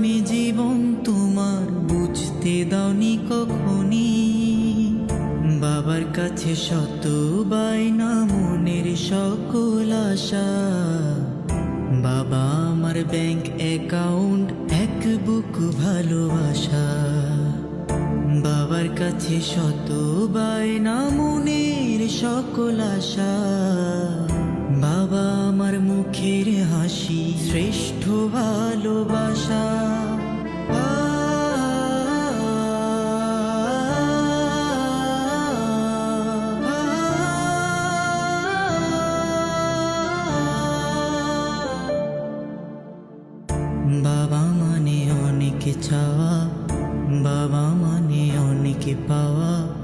আমি জীবন তোমার বুঝতে দাওনি কখনই। বাবার কাছে শত বাইনা মনের সকল আশা। বাবা আমার ব্যাংক অ্যাকাউন্ট, এক বুক ভালোবাসা। বাবার কাছে শত বাইনা মনের সকল আশা। বাবা আমার মুখের হাসি, শ্রেষ্ঠ ভালোবাসা। की छावा बाबा माने उनकी पावा।